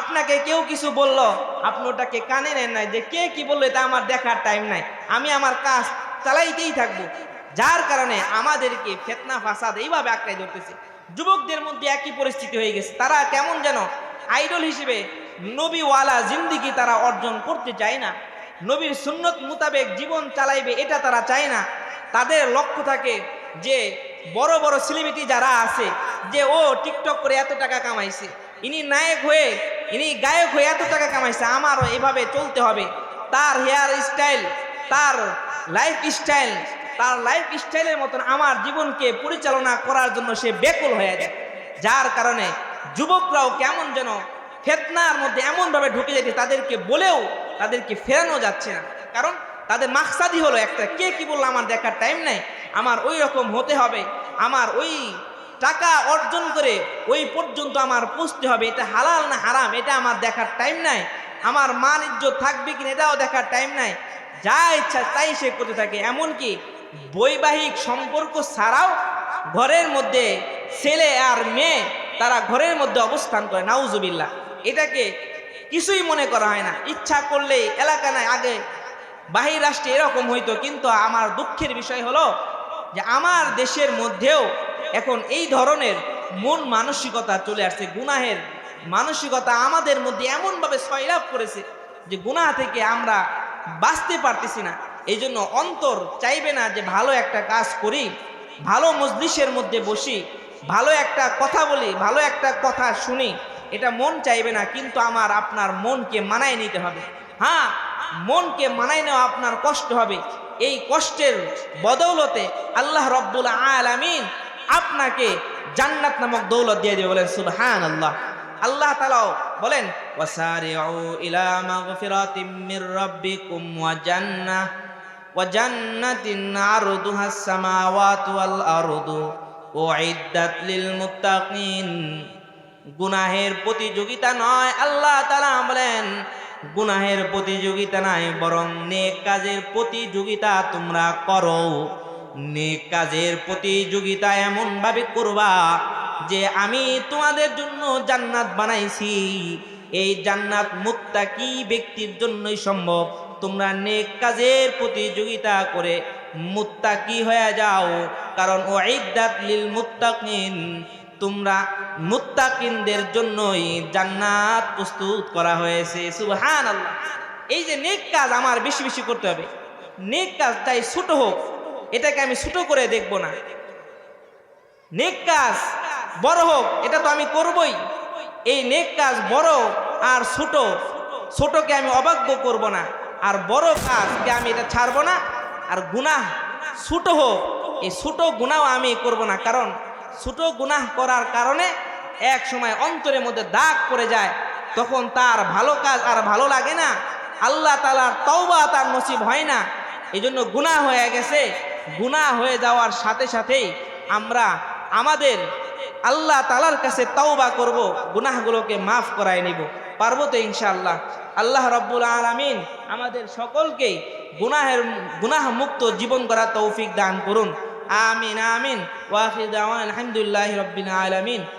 আপনাকে কেউ কিছু বলল, আপনি ওটাকে কানে নেন নাই যে কে কি বলল, এটা আমার দেখার টাইম নাই। আমি আমার কাজ চালাইতেই থাকব। যার কারণে আমাদেরকে ফেতনা, ফাসাদ এইভাবে আঁকড়াই ধরতেছে। যুবকদের মধ্যে একই পরিস্থিতি হয়ে গেছে। তারা কেমন যেন আইডল হিসেবে নবীওয়ালা জিন্দিগি তারা অর্জন করতে চায় না। নবীর সুন্নত মোতাবেক জীবন চালাইবে, এটা তারা চায় না। তাদের লক্ষ্য থাকে যে বড় বড় সেলিব্রিটি যারা আছে, যে ও টিকটক করে এত টাকা কামাইছে। ইনি নায়ক হয়ে ইনি গায়ক হয়ে এত টাকা কামাইছে, আমারও এভাবে চলতে হবে। তার হেয়ার স্টাইল তার লাইফ স্টাইল তার লাইফ স্টাইলের মতন আমার জীবনকে পরিচালনা করার জন্য সে বেকুল হয়ে যায়। যার কারণে যুবকরাও কেমন যেন ফেতনার মধ্যে এমনভাবে ঢুকে যাচ্ছে তাদেরকে বলেও তাদেরকে ফেরানো যাচ্ছে না। কারণ তাদের মাকসাদি হলো একটা, কে কি বলল আমার দেখার টাইম নাই? আমার ওই রকম হতে হবে, আমার ওই টাকা অর্জন করে ওই পর্যন্ত আমার পুষতে হবে, এটা হালাল না হারাম, এটা আমার দেখার টাইম নাই। আমার মান ইজ্জত থাকবে কিনা এটাও দেখার টাইম নাই। যা ইচ্ছা তাই সে করতে থাকে, এমনকি বৈবাহিক সম্পর্ক ছাড়াও ঘরের মধ্যে ছেলে আর মেয়ে তারা ঘরের মধ্যে অবস্থান করে, নাউজুবিল্লাহ। এটাকে কিছুই মনে করা হয় না। ইচ্ছা করলে এলাকা নাই, আগে বাহির রাষ্ট্রে এরকম হইতো, কিন্তু আমার দুঃখের বিষয় হলো যে আমার দেশের মধ্যেও এখন এই ধরনের মন মানসিকতা চলে আসছে, গুনাহের মানসিকতা আমাদের মধ্যে এমনভাবে সয়লাভ করেছে যে গুনাহ থেকে আমরা বাঁচতে পারতেছি না। এই জন্য অন্তর চাইবে না যে ভালো একটা কাজ করি, ভালো মজলিসের মধ্যে বসি, ভালো একটা কথা বলি, ভালো একটা কথা শুনি, এটা মন চাইবে না, কিন্তু আমার, আপনার মনকে মানায় নিতে হবে। হ্যাঁ মনকে মানায় নেওয়া আপনার কষ্ট হবে। এই কষ্টের বদৌলতে আল্লাহ রব্বুল আলামিন আপনাকে জান্নাত নামক দৌলত দিয়ে দেবে, বলেন সুবহান আল্লাহ আল্লাহ তালাও বলেন মির ওয়া জান্নাহ জান্নাতিন গুনাহের প্রতিযোগিতা নয়, আল্লাহ তাআলা বলেন, গুনাহের প্রতিযোগিতা নাই, বরং নেক কাজের প্রতিযোগিতা তোমরা করো। নেক কাজের প্রতিযোগিতা এমন ভাবে করবা যে আমি তোমাদের জন্য জান্নাত বানাইছি। এই জান্নাত মুক্তা কি ব্যক্তির জন্যই সম্ভব? তোমরা নেক কাজের প্রতিযোগিতা করে মুত্তাকি হয়ে যাও? কারণ ও লিল মুত্তাকিন, তোমরা মুত্তাকিনদের জন্যই জান্নাত প্রস্তুত করা হয়েছে। সুবহান এই যে নেক কাজ আমার বেশি বেশি করতে হবে। নেক কাজ তাই ছোট হোক এটাকে আমি ছোট করে দেখব না। নেক কাজ বড় হোক, এটা তো আমি করবই। এই নেক কাজ বড় আর ছোট, ছোটকে আমি অবাধ্য করব না। আর বড় কাজকে আমি এটা ছাড়বো না। আর গুনাহ ছোট হোক, এই ছোট গুনাও আমি করব না। কারণ ছোট গুনাহ করার কারণে এক সময় অন্তরের মধ্যে দাগ পড়ে যায়। তখন তার ভালো কাজ আর ভালো লাগে না। আল্লাহ তালার তওবা তার নসিব হয় না। এই জন্য গুণা হয়ে গেছে। গুণা হয়ে যাওয়ার সাথে সাথেই আমরা আমাদের আল্লাহ তালার কাছে তওবা করব, গুনাহগুলোকে মাফ করায় নিব। পারব তো ইনশাআল্লাহ? আল্লাহ রব্বুল আলমিন আমাদের সকলকেই গুনাহের গুনাহ মুক্ত জীবন করা তৌফিক দান করুন। আমিন আমিন। ওয়াফিদ আলহামদুলিল্লাহ রব্বিন আলমিন।